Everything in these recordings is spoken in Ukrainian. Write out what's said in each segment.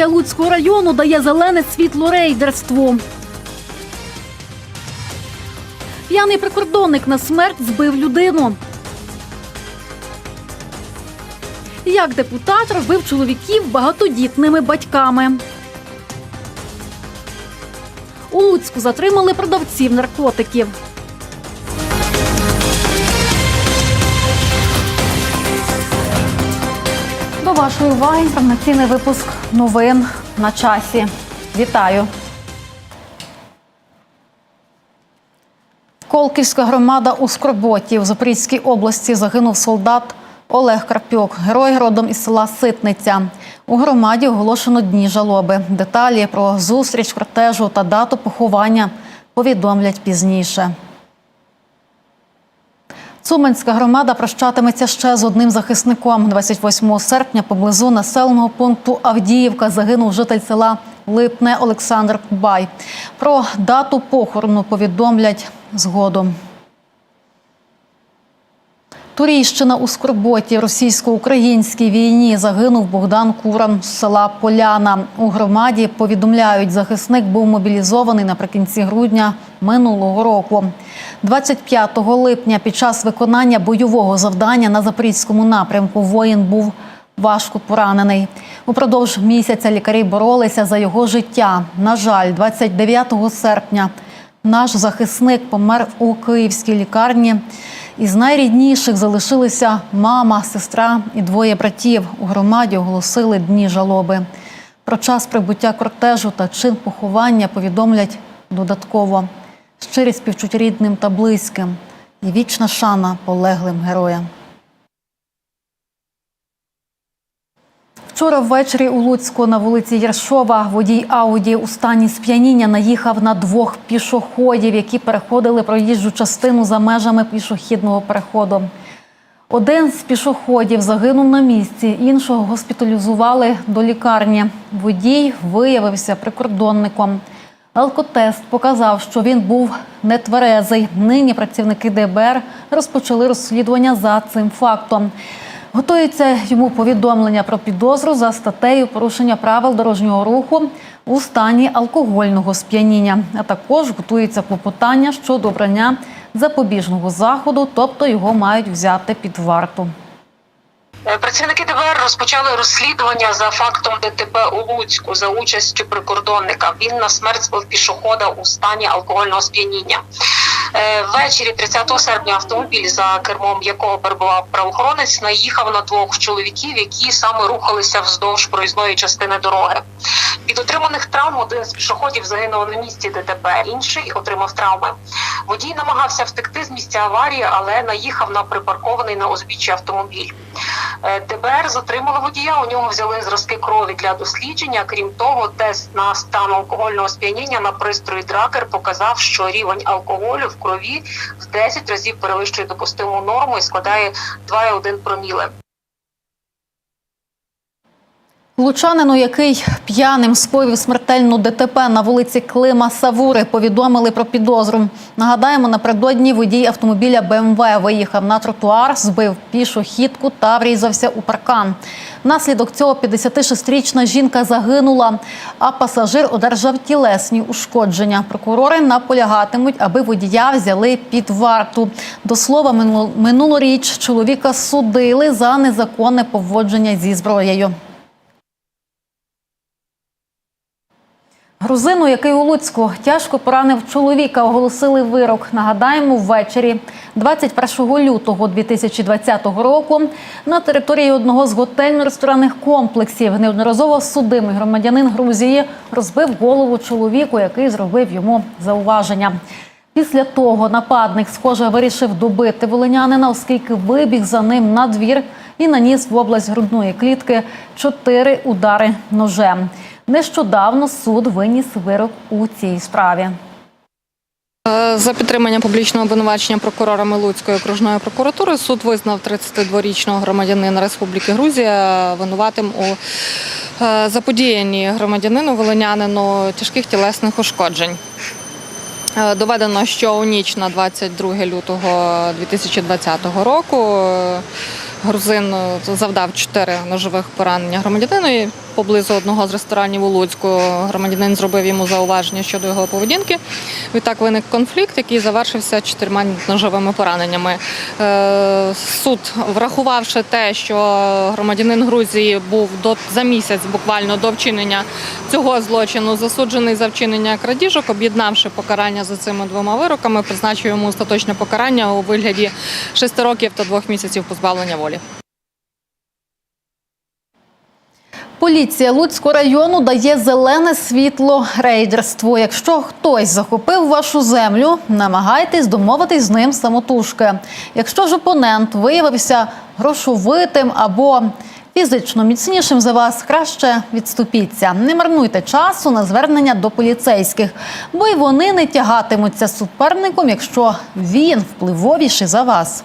Поліція Луцького району дає зелене світло рейдерству. П'яний прикордонник на смерть збив людину. Як депутат робив чоловіків багатодітними батьками. У Луцьку затримали продавців наркотиків. Вашої уваги інформаційний випуск новин на часі. Вітаю. Колківська громада у Скорботі в Запорізькій області загинув солдат Олег Карпюк, герой родом із села Ситниця. У громаді оголошено дні жалоби. Деталі про зустріч кортежу та дату поховання повідомлять пізніше. Цуманська громада прощатиметься ще з одним захисником. 28 серпня поблизу населеного пункту Авдіївка загинув житель села Липне Олександр Кубай. Про дату похорону повідомлять згодом. Турійщина у Скорботі російсько-українській війні загинув Богдан Куран з села Поляна. У громаді повідомляють, захисник був мобілізований наприкінці грудня минулого року. 25 липня під час виконання бойового завдання на запорізькому напрямку воїн був важко поранений. Упродовж місяця лікарі боролися за його життя. На жаль, 29 серпня наш захисник помер у київській лікарні. Із найрідніших залишилися мама, сестра і двоє братів. У громаді оголосили дні жалоби. Про час прибуття кортежу та чин поховання повідомлять додатково. Щирі співчуття рідним та близьким і вічна шана полеглим героям. Вчора ввечері у Луцьку на вулиці Єршова водій Ауді у стані сп'яніння наїхав на двох пішоходів, які переходили проїжджу частину за межами пішохідного переходу. Один з пішоходів загинув на місці, іншого госпіталізували до лікарні. Водій виявився прикордонником. Алкотест показав, що він був нетверезий. Нині працівники ДБР розпочали розслідування за цим фактом. Готується йому повідомлення про підозру за статтею порушення правил дорожнього руху у стані алкогольного сп'яніння. А також готується клопотання щодо обрання запобіжного заходу, тобто його мають взяти під варту. Е, Працівники ДБР розпочали розслідування за фактом ДТП у Луцьку за участю прикордонника. Він на смерть збив пішохода у стані алкогольного сп'яніння. Е, Ввечері 30 серпня автомобіль, за кермом якого перебував правоохоронець, наїхав на двох чоловіків, які саме рухалися вздовж проїзної частини дороги. Від отриманих травм один з пішоходів загинув на місці ДТП, інший отримав травми. Водій намагався втекти з місця аварії, але наїхав на припаркований на узбіччі автомобіль. Е, ДБР затримали водія. У нього взяли зразки крові для дослідження. Крім того, тест на стан алкогольного сп'яніння на пристрої дракер показав, що рівень алкоголю в крові в 10 разів перевищує допустиму норму і складає 2,1 проміле. Лучанину, який п'яним скоїв смертельну ДТП на вулиці Клима Савури, повідомили про підозру. Нагадаємо, напередодні водій автомобіля БМВ виїхав на тротуар, збив пішохідку та врізався у паркан. Внаслідок цього 56-річна жінка загинула, а пасажир одержав тілесні ушкодження. Прокурори наполягатимуть, аби водія взяли під варту. До слова, минул- минулоріч чоловіка судили за незаконне поводження зі зброєю. Грузину, який у Луцьку тяжко поранив чоловіка, оголосили вирок. Нагадаємо, ввечері 21 лютого 2020 року на території одного з готельно-ресторанних комплексів неодноразово судимий громадянин Грузії розбив голову чоловіку, який зробив йому зауваження. Після того нападник, схоже, вирішив добити волинянина, оскільки вибіг за ним на двір і наніс в область грудної клітки чотири удари ножем. Нещодавно суд виніс вирок у цій справі. Е, За підтримання публічного обвинувачення прокурорами Луцької окружної прокуратури суд визнав 32-річного громадянина Республіки Грузія винуватим у е, заподіянні громадянину волинянину тяжких тілесних ушкоджень. Е, Доведено, що у ніч на 22 лютого 2020 року грузин завдав чотири ножових поранення громадянину поблизу одного з ресторанів у Луцьку. Громадянин зробив йому зауваження щодо його поведінки. Відтак виник конфлікт, який завершився чотирма ножовими пораненнями. Е, Суд, врахувавши те, що громадянин Грузії був до за місяць буквально до вчинення цього злочину, засуджений за вчинення крадіжок, об'єднавши покарання за цими двома вироками, призначив йому остаточне покарання у вигляді шести років та двох місяців позбавлення волі. Поліція Луцького району дає зелене світло рейдерству. Якщо хтось захопив вашу землю, намагайтесь домовитись з ним самотужки. Якщо ж опонент виявився грошовитим або фізично міцнішим за вас, краще відступіться. Не марнуйте часу на звернення до поліцейських, бо й вони не тягатимуться суперником, якщо він впливовіший за вас.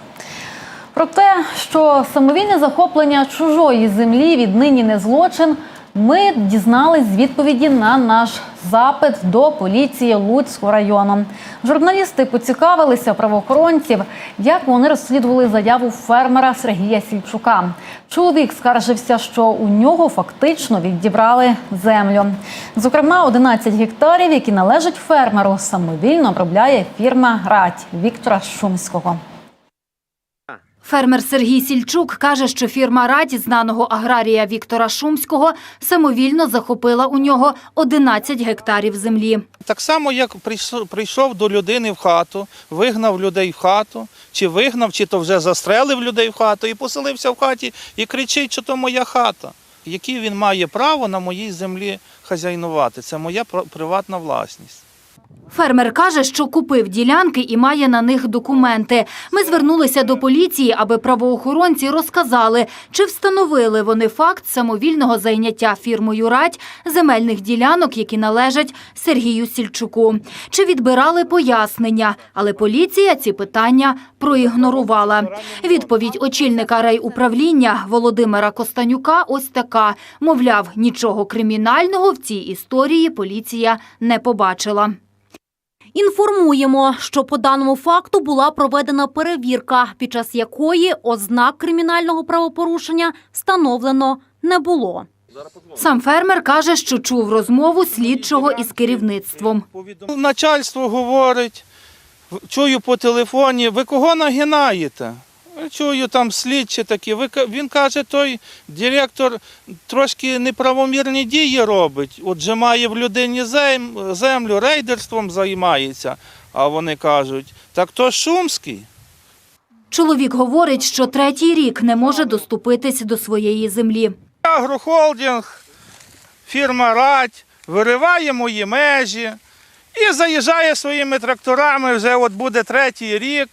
Про те, що самовільне захоплення чужої землі віднині не злочин, ми дізнались з відповіді на наш запит до поліції Луцького району. Журналісти поцікавилися правоохоронців, як вони розслідували заяву фермера Сергія Сільчука. Чоловік скаржився, що у нього фактично відібрали землю. Зокрема, 11 гектарів, які належать фермеру, самовільно обробляє фірма Радь Віктора Шумського. Фермер Сергій Сільчук каже, що фірма Раді знаного аграрія Віктора Шумського самовільно захопила у нього 11 гектарів землі. Так само, як прийшов, до людини в хату, вигнав людей в хату, чи вигнав, чи то вже застрелив людей в хату і поселився в хаті і кричить, що то моя хата. Які він має право на моїй землі хазяйнувати? Це моя приватна власність. Фермер каже, що купив ділянки і має на них документи. Ми звернулися до поліції, аби правоохоронці розказали, чи встановили вони факт самовільного зайняття фірмою Радь земельних ділянок, які належать Сергію Сільчуку. Чи відбирали пояснення, але поліція ці питання проігнорувала. Відповідь очільника райуправління Володимира Костанюка ось така. Мовляв, нічого кримінального в цій історії поліція не побачила. Інформуємо, що по даному факту була проведена перевірка, під час якої ознак кримінального правопорушення встановлено не було. Сам фермер каже, що чув розмову слідчого із керівництвом. Начальство говорить, чую по телефоні, ви кого нагинаєте? Чую там слідчі такі. Він каже, той директор трошки неправомірні дії робить. Отже, має в людині землю, рейдерством займається. А вони кажуть, так то Шумський. Чоловік говорить, що третій рік не може доступитись до своєї землі. Агрохолдинг, фірма Радь вириває мої межі і заїжджає своїми тракторами, вже от буде третій рік,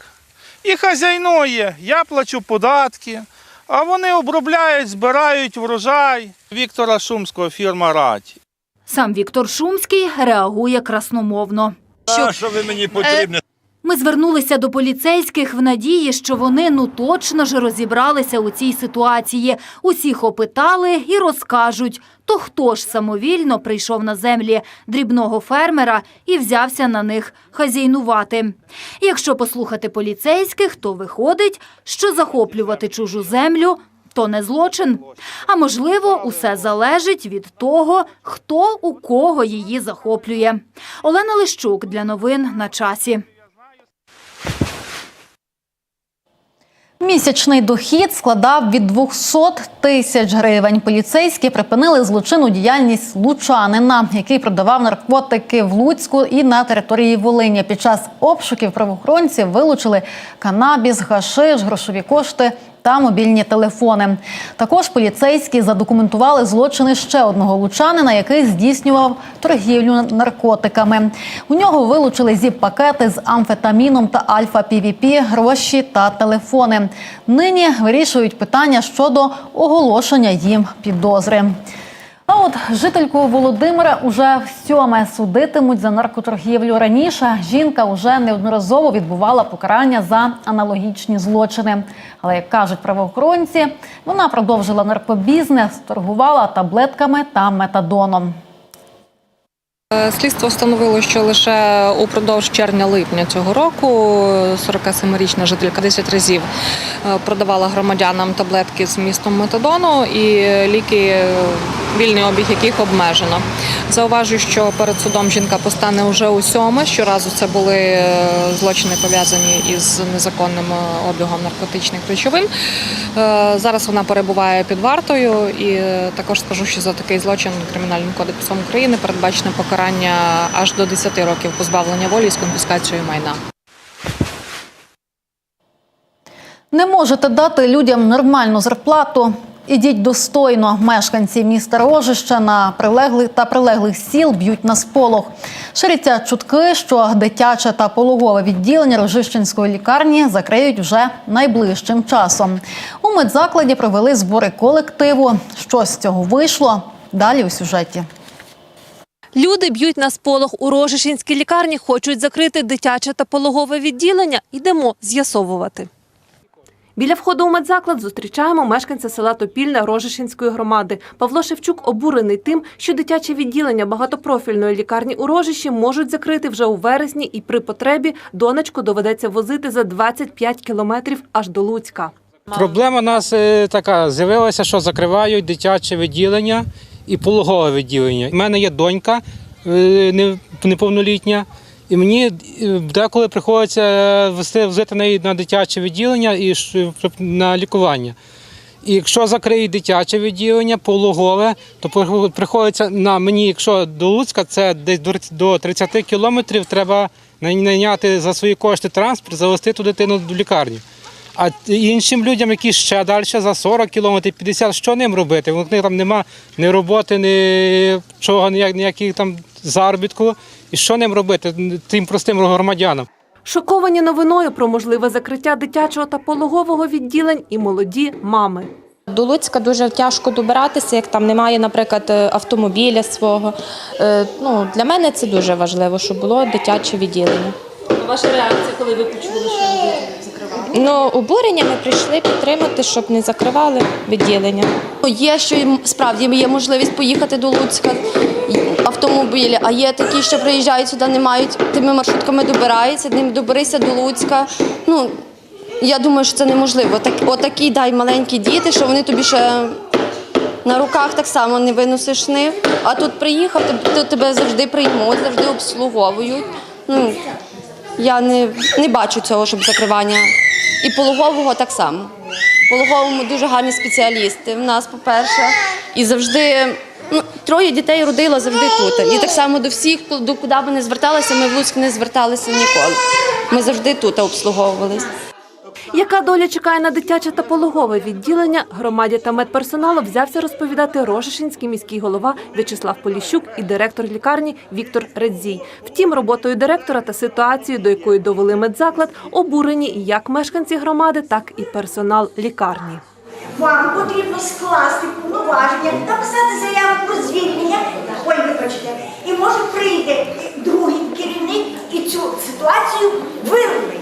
і хазяйнує. Я плачу податки, а вони обробляють, збирають врожай. Віктора Шумського фірма Радь. Сам Віктор Шумський реагує красномовно. Що, що ви мені потрібні? Ми звернулися до поліцейських в надії, що вони ну точно ж розібралися у цій ситуації. Усіх опитали і розкажуть, то хто ж самовільно прийшов на землі дрібного фермера і взявся на них хазяйнувати. Якщо послухати поліцейських, то виходить, що захоплювати чужу землю то не злочин. А можливо, усе залежить від того, хто у кого її захоплює. Олена Лищук для новин на часі. Місячний дохід складав від 200 тисяч гривень. Поліцейські припинили злочинну діяльність лучанина, який продавав наркотики в Луцьку і на території Волині. Під час обшуків правоохоронці вилучили канабіс, гашиш, грошові кошти та мобільні телефони. Також поліцейські задокументували злочини ще одного лучанина, який здійснював торгівлю наркотиками. У нього вилучили зіп-пакети з амфетаміном та альфа-півіпі, гроші та телефони. Нині вирішують питання щодо оголошення їм підозри. А от жительку Володимира уже всьоме судитимуть за наркоторгівлю. Раніше жінка уже неодноразово відбувала покарання за аналогічні злочини. Але як кажуть правоохоронці, вона продовжила наркобізнес, торгувала таблетками та метадоном. Е, Слідство встановило, що лише упродовж червня-липня цього року 47-річна жителька 10 разів е, продавала громадянам таблетки з містом метадону і ліки, вільний обіг яких обмежено. Зауважу, що перед судом жінка постане вже у сьоме. Щоразу це були е, злочини пов'язані із незаконним обігом наркотичних речовин. Зараз вона перебуває під вартою, і також скажу, що за такий злочин Кримінальним кодексом України передбачено покарання аж до 10 років позбавлення волі з конфіскацією майна. Не можете дати людям нормальну зарплату. Ідіть достойно. Мешканці міста Рожище на прилеглих та прилеглих сіл б'ють на сполох. Ширяться чутки, що дитяче та пологове відділення Рожищенської лікарні закриють вже найближчим часом. У медзакладі провели збори колективу. Що з цього вийшло? Далі у сюжеті. Люди б'ють на сполох у Рожишинській лікарні, хочуть закрити дитяче та пологове відділення. Йдемо з'ясовувати. Біля входу у медзаклад зустрічаємо мешканця села Топільне Рожишинської громади. Павло Шевчук обурений тим, що дитяче відділення багатопрофільної лікарні у Рожищі можуть закрити вже у вересні, і при потребі донечку доведеться возити за 25 кілометрів аж до Луцька. Проблема у нас е, така: з'явилася, що закривають дитяче відділення і пологове відділення. У мене є донька е, неповнолітня, і мені е, деколи приходиться вести взяти неї на дитяче відділення і на лікування. І якщо закриють дитяче відділення, пологове, то приходиться на мені, якщо до Луцька, це десь до риц- до 30 кілометрів, треба найняти за свої кошти транспорт, завести ту дитину до лікарні. А іншим людям, які ще далі за 40 кілометрів, 50, що ним робити? У них там нема ні роботи, ні чого, ніяк- ніяких там заробітку. І що ним робити тим простим громадянам? Шоковані новиною про можливе закриття дитячого та пологового відділень і молоді мами. До Луцька дуже тяжко добиратися, як там немає, наприклад, е, автомобіля свого. Е, Ну, для мене це дуже важливо, щоб було дитяче відділення. Ваша реакція, коли ви почули, що Ну, обурення ми прийшли підтримати, щоб не закривали відділення. Ну, Є, що справді є можливість поїхати до Луцька автомобілі, а є такі, що приїжджають сюди, не мають тими маршрутками добираються, ним доберися до Луцька. Ну, я думаю, що це неможливо. Так, отакі дай маленькі діти, що вони тобі ще на руках так само не виносиш них. А тут приїхав, то тебе завжди приймуть, завжди обслуговують. Ну, я не, не бачу цього, щоб закривання. І пологового так само. Пологовому дуже гарні спеціалісти. В нас, по-перше, і завжди ну, троє дітей родила завжди тут. І так само до всіх, до куди б не зверталися, ми в Луцьк не зверталися ніколи. Ми завжди тут обслуговувалися. Яка доля чекає на дитяче та пологове відділення, громаді та медперсоналу взявся розповідати Рожишинський міський голова В'ячеслав Поліщук і директор лікарні Віктор Редзій. Втім, роботою директора та ситуацією, до якої довели медзаклад, обурені як мешканці громади, так і персонал лікарні. Вам потрібно скласти повноваження, написати заяву про звільнення, ой, вибачте, і може прийде другий керівник і цю ситуацію вирулить.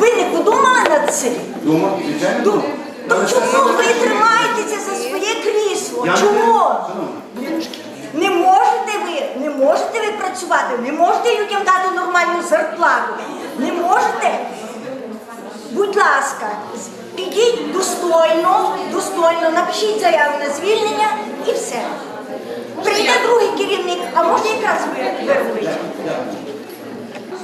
Ви не подумали над цим? Думав, звичайно. То чому ви тримаєтеся за своє крісло? Чому? Не можете ви, не можете ви працювати, не можете людям дати нормальну зарплату, не можете. Будь ласка, підіть достойно, достойно, напишіть заяву на звільнення і все. Прийде другий керівник, а може якраз вирвуть.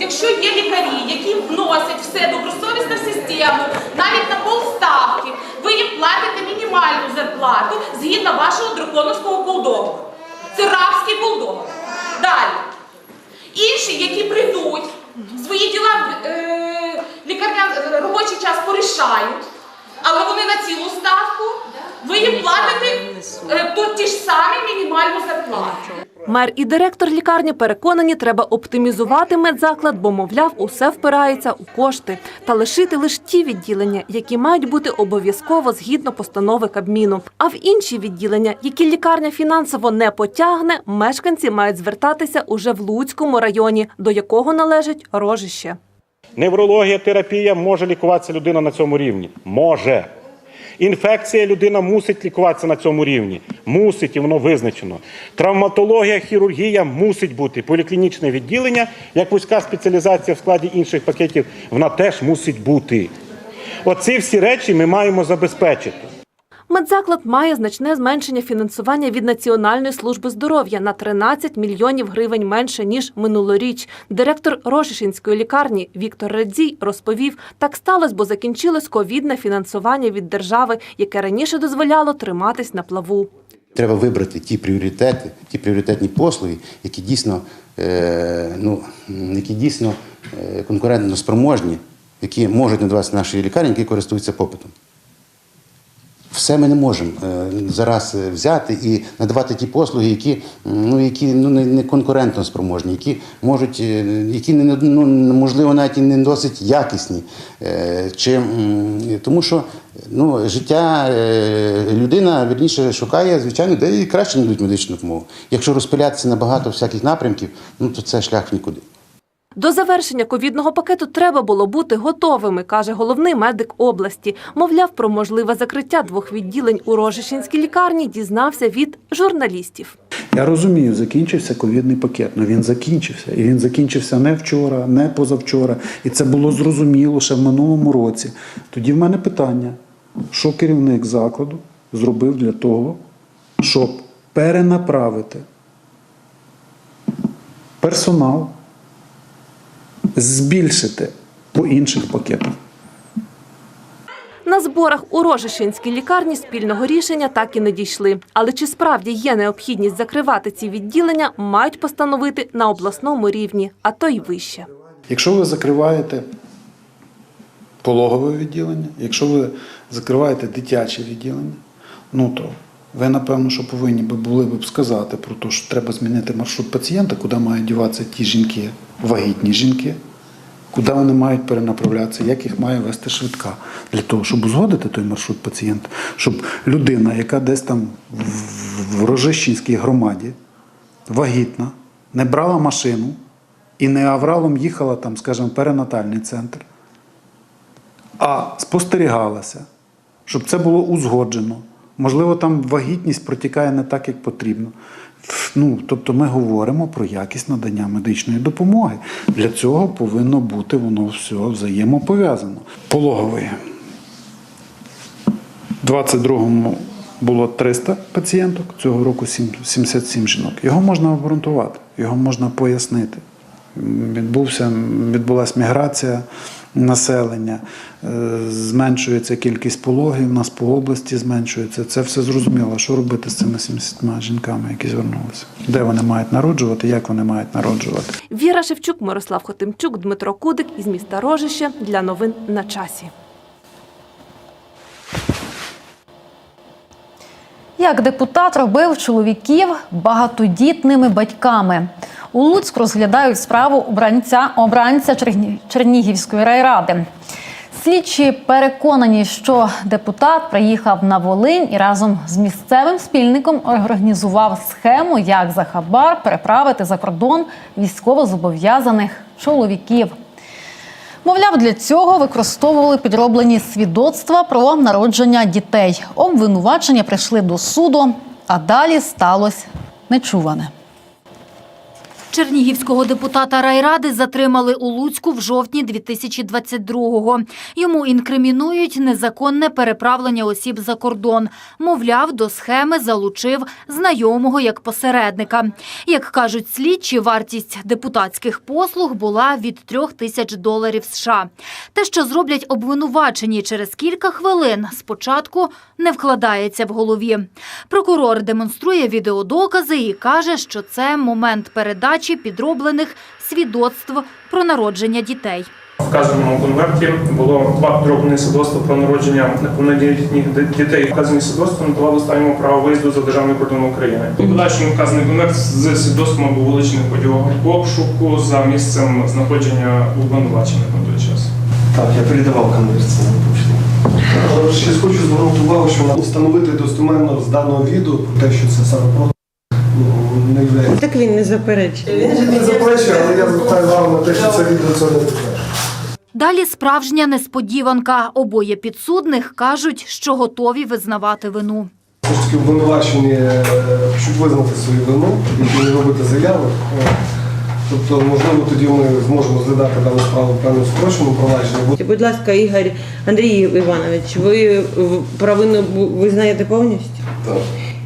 Якщо є лікарі, які вносять все добросовісно в систему, навіть на полставки, ви їм платите мінімальну зарплату згідно вашого драконовського булдогу. Це рабський булдог. Далі. Інші, які прийдуть, свої діла е, лікарня робочий час порішають, але вони на цілу ставку, ви їм платите е, тут ті ж самі мінімальну зарплату. Мер і директор лікарні переконані, треба оптимізувати медзаклад, бо, мовляв, усе впирається у кошти та лишити лише ті відділення, які мають бути обов'язково згідно постанови Кабміну. А в інші відділення, які лікарня фінансово не потягне, мешканці мають звертатися уже в Луцькому районі, до якого належить Рожище. Неврологія, терапія може лікуватися людина на цьому рівні. Може. Інфекція людина мусить лікуватися на цьому рівні. Мусить, і воно визначено. Травматологія, хірургія мусить бути. Поліклінічне відділення, як вузька спеціалізація в складі інших пакетів, вона теж мусить бути. Оці всі речі ми маємо забезпечити. Медзаклад має значне зменшення фінансування від Національної служби здоров'я на 13 мільйонів гривень менше ніж минулоріч. Директор Рожишинської лікарні Віктор Радзій розповів, так сталося, бо закінчилось ковідне фінансування від держави, яке раніше дозволяло триматись на плаву. Треба вибрати ті пріоритети, ті пріоритетні послуги, які дійсно, е, ну, які дійсно е, конкурентно спроможні, які можуть надаватися наші лікарні, які користуються попитом. Все ми не можемо е, зараз е, взяти і надавати ті послуги, які, ну, які ну, не, конкурентно спроможні, які можуть, е, які не, ну, можливо навіть і не досить якісні. Чи, тому що ну, життя людина вірніше шукає, звичайно, де їй краще нададуть медичну допомогу. Якщо розпилятися на багато всяких напрямків, ну то це шлях нікуди. До завершення ковідного пакету треба було бути готовими, каже головний медик області. Мовляв, про можливе закриття двох відділень у Рожишинській лікарні дізнався від журналістів. Я розумію, закінчився ковідний пакет. Ну він закінчився. І він закінчився не вчора, не позавчора. І це було зрозуміло ще в минулому році. Тоді в мене питання: що керівник закладу зробив для того, щоб перенаправити персонал, збільшити по інших пакетах. На зборах у Рожишинській лікарні спільного рішення так і не дійшли. Але чи справді є необхідність закривати ці відділення, мають постановити на обласному рівні, а то й вище. Якщо ви закриваєте пологове відділення, якщо ви закриваєте дитяче відділення, ну то ви, напевно, що повинні були б сказати про те, що треба змінити маршрут пацієнта, куди мають діватися ті жінки, вагітні жінки, куди вони мають перенаправлятися, як їх має вести швидка. Для того, щоб узгодити той маршрут пацієнта, щоб людина, яка десь там в Рожищенській громаді, вагітна, не брала машину і не авралом їхала там, скажімо, перинатальний центр, а спостерігалася, щоб це було узгоджено. Можливо, там вагітність протікає не так, як потрібно. Ну, тобто ми говоримо про якість надання медичної допомоги. Для цього повинно бути воно все взаємопов'язано. Пологовий. У 22-му було 300 пацієнток, цього року 77 жінок. Його можна обґрунтувати, його можна пояснити. Відбувся, відбулася міграція населення, е, зменшується кількість пологів, у нас по області зменшується. Це все зрозуміло. Що робити з цими 70 жінками, які звернулися? Де вони мають народжувати, як вони мають народжувати? Віра Шевчук, Мирослав Хотимчук, Дмитро Кудик із міста Рожище для новин на часі. Як депутат робив чоловіків багатодітними батьками. У Луцьку розглядають справу обранця, обранця Черні- Чернігівської райради. Слідчі переконані, що депутат приїхав на Волинь і разом з місцевим спільником організував схему, як за хабар переправити за кордон військовозобов'язаних чоловіків. Мовляв, для цього використовували підроблені свідоцтва про народження дітей. Обвинувачення прийшли до суду, а далі сталося нечуване. Чернігівського депутата райради затримали у Луцьку в жовтні 2022-го. Йому інкримінують незаконне переправлення осіб за кордон. Мовляв, до схеми залучив знайомого як посередника. Як кажуть слідчі, вартість депутатських послуг була від трьох тисяч доларів США. Те, що зроблять обвинувачені через кілька хвилин, спочатку не вкладається в голові. Прокурор демонструє відеодокази і каже, що це момент передачі підроблених свідоцтв про народження дітей. В вказаному конверті було два підроблені свідоцтва про народження неповнолітніх дітей. Вказані свідоцтва надавали останньому право виїзду за державний кордон України. У подальшому вказаний конверт з свідоцтвом був вилучений ході обшуку за місцем знаходження обвинувачених на той час. Так, я передавав конверт це на почту. Ще хочу звернути увагу, що встановити достеменно з даного відео про те, що це саме про не являється. Так він не заперечує. Він не заперечує, але я звертаю увагу на те, що це відео це не підтверджує. Далі справжня несподіванка. Обоє підсудних кажуть, що готові визнавати вину. Все ж таки обвинувачені е, хочуть визнати свою вину, які не робити заяви. Е, Тобто, можливо, тоді ми зможемо зглядати дану справу в певному скороченому провадженні. Будь ласка, Ігор Андрій Іванович, ви провину визнаєте повністю? Так.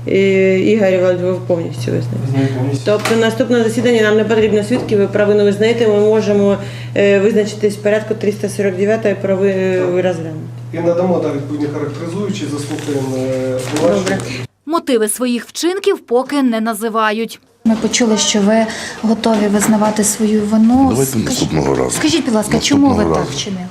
Е, Ігор Іванович, ви повністю визнаєте? Тобто наступне засідання нам не потрібно свідків, ви провину визнаєте, ми можемо е, визначитись в порядку 349 про ви розглянути. І надамо та відповідні характеризуючі, заслухаємо е. Мотиви своїх вчинків поки не називають. Ми почули, що ви готові визнавати свою вину. Давайте наступного разу. Скажіть, будь ласка, чому ви так вчинили?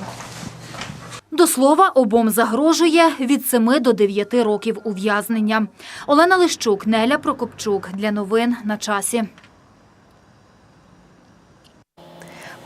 До слова, обом загрожує від 7 до 9 років ув'язнення. Олена Лищук, Неля Прокопчук. Для новин на часі.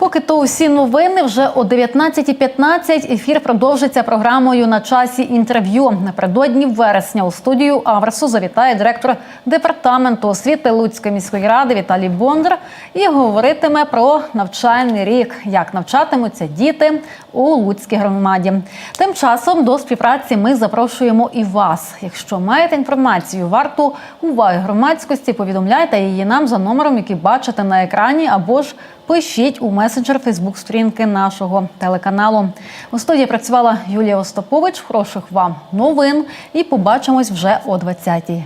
Поки то усі новини вже о 19.15 ефір продовжиться програмою на часі інтерв'ю. Напередодні вересня у студію Аверсу завітає директор департаменту освіти Луцької міської ради Віталій Бондар і говоритиме про навчальний рік, як навчатимуться діти у Луцькій громаді. Тим часом до співпраці ми запрошуємо і вас. Якщо маєте інформацію, варту уваги громадськості, повідомляйте її нам за номером, який бачите на екрані, або ж пишіть у месенджер Фейсбук сторінки нашого телеканалу. У студії працювала Юлія Остапович. Хороших вам новин і побачимось вже о 20-й.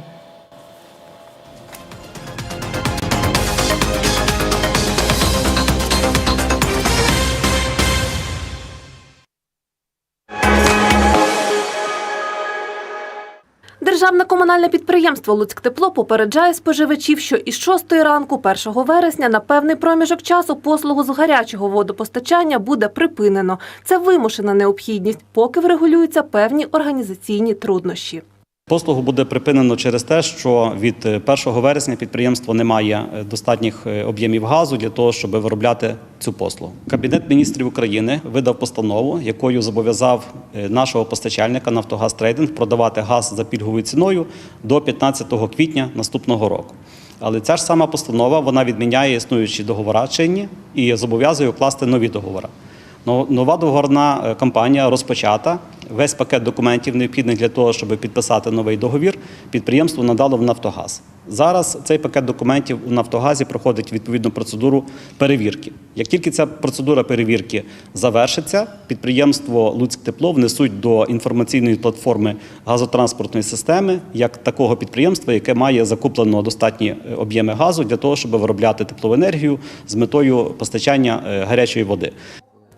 Державне комунальне підприємство «Луцьктепло» попереджає споживачів, що із 6 ранку 1 вересня на певний проміжок часу послугу з гарячого водопостачання буде припинено. Це вимушена необхідність, поки врегулюються певні організаційні труднощі. Послугу буде припинено через те, що від е, 1 вересня підприємство не має е, достатніх е, об'ємів газу для того, щоб виробляти цю послугу. Кабінет міністрів України видав постанову, якою зобов'язав е, нашого постачальника Нафтогаз Трейдинг продавати газ за пільговою ціною до 15 квітня наступного року. Але ця ж сама постанова вона відміняє існуючі договори чинні і зобов'язує укласти нові договори. Но- Нова договорна е, кампанія розпочата. Весь пакет документів необхідних для того, щоб підписати новий договір, підприємство надало в Нафтогаз. Зараз цей пакет документів у Нафтогазі проходить відповідну процедуру перевірки. Як тільки ця процедура перевірки завершиться, підприємство Луцьктепло внесуть до інформаційної платформи газотранспортної системи як такого підприємства, яке має закуплено достатні е, об'єми газу для того, щоб виробляти теплову енергію з метою постачання е, гарячої води.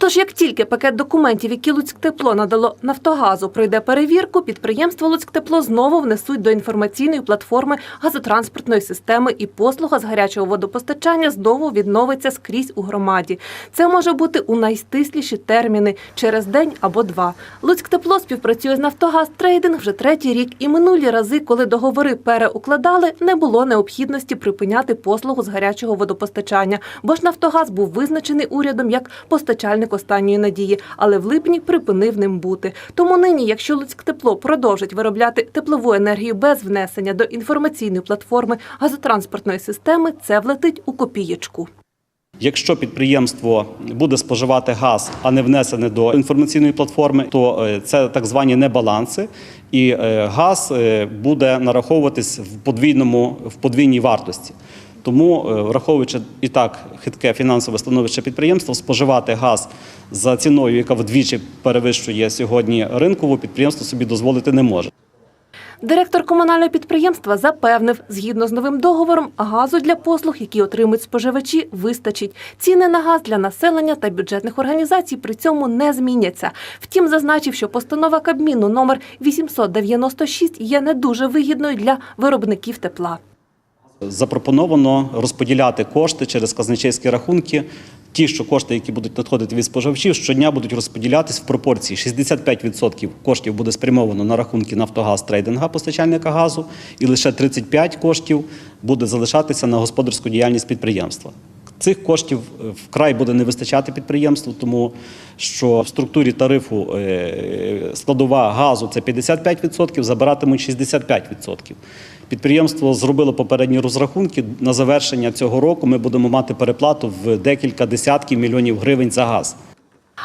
Тож, як тільки пакет документів, які Луцьктепло надало Нафтогазу, пройде перевірку, підприємство Луцьктепло знову внесуть до інформаційної платформи газотранспортної системи і послуга з гарячого водопостачання знову відновиться скрізь у громаді. Це може бути у найстисліші терміни через день або два. Луцьктепло співпрацює з Нафтогаз Трейдинг вже третій рік, і минулі рази, коли договори переукладали, не було необхідності припиняти послугу з гарячого водопостачання, бо ж Нафтогаз був визначений урядом як постачальник останньої надії, але в липні припинив ним бути. Тому нині, якщо Луцьктепло продовжить виробляти теплову енергію без внесення до інформаційної платформи газотранспортної системи, це влетить у копієчку. Якщо підприємство буде споживати газ, а не внесене до інформаційної платформи, то е, це так звані небаланси, і е, газ е, буде нараховуватись в подвійному в подвійній вартості. Тому, е, враховуючи і так хитке фінансове становище підприємства, споживати газ за ціною, яка вдвічі перевищує сьогодні ринкову, підприємство собі дозволити не може. Директор комунального підприємства запевнив, згідно з новим договором, газу для послуг, які отримують споживачі, вистачить. Ціни на газ для населення та бюджетних організацій при цьому не зміняться. Втім, зазначив, що постанова Кабміну номер 896 є не дуже вигідною для виробників тепла. Запропоновано розподіляти кошти через казначейські рахунки. Ті, що кошти, які будуть надходити від споживачів, щодня будуть розподілятись в пропорції 65% коштів буде спрямовано на рахунки Нафтогаз трейдинга постачальника газу, і лише 35 коштів буде залишатися на господарську діяльність підприємства. Цих коштів е, вкрай буде не вистачати підприємству, тому що в структурі тарифу е, складова газу це 55%, забиратимуть 65%. Підприємство зробило попередні розрахунки. На завершення цього року ми будемо мати переплату в декілька десятків мільйонів гривень за газ.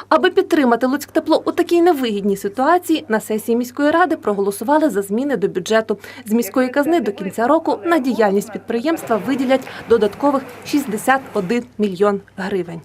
Аби підтримати Луцьктепло у такій невигідній ситуації, на сесії міської ради проголосували за зміни до бюджету. З міської казни до кінця року на діяльність підприємства виділять додаткових 61 мільйон гривень.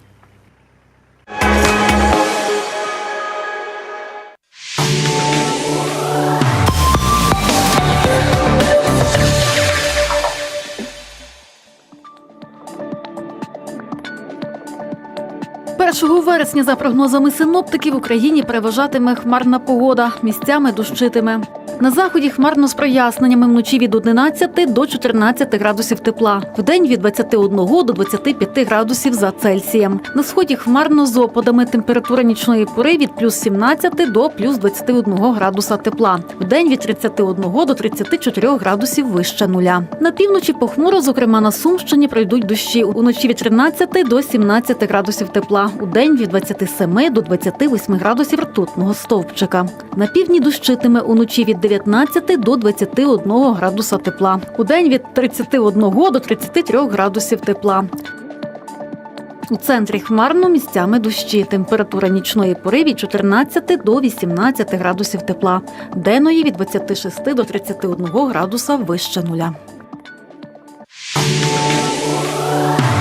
Першого вересня, за прогнозами синоптиків, в Україні переважатиме хмарна погода, місцями дощитиме. На заході хмарно з проясненнями вночі від 11 до 14 градусів тепла, вдень від 21 до 25 градусів за Цельсієм. На сході хмарно з опадами температура нічної пори від плюс 17 до плюс 21 градуса тепла, вдень від 31 до 34 градусів вище нуля. На півночі похмуро, зокрема на Сумщині, пройдуть дощі. Уночі від 13 до 17 градусів тепла, у день від 27 до 28 градусів ртутного стовпчика. На півдні дощитиме уночі від 19 до 21 градуса тепла. У день від 31 до 33 градусів тепла. У центрі хмарно місцями дощі. Температура нічної пори від 14 до 18 градусів тепла. Денної від 26 до 31 градуса вище нуля.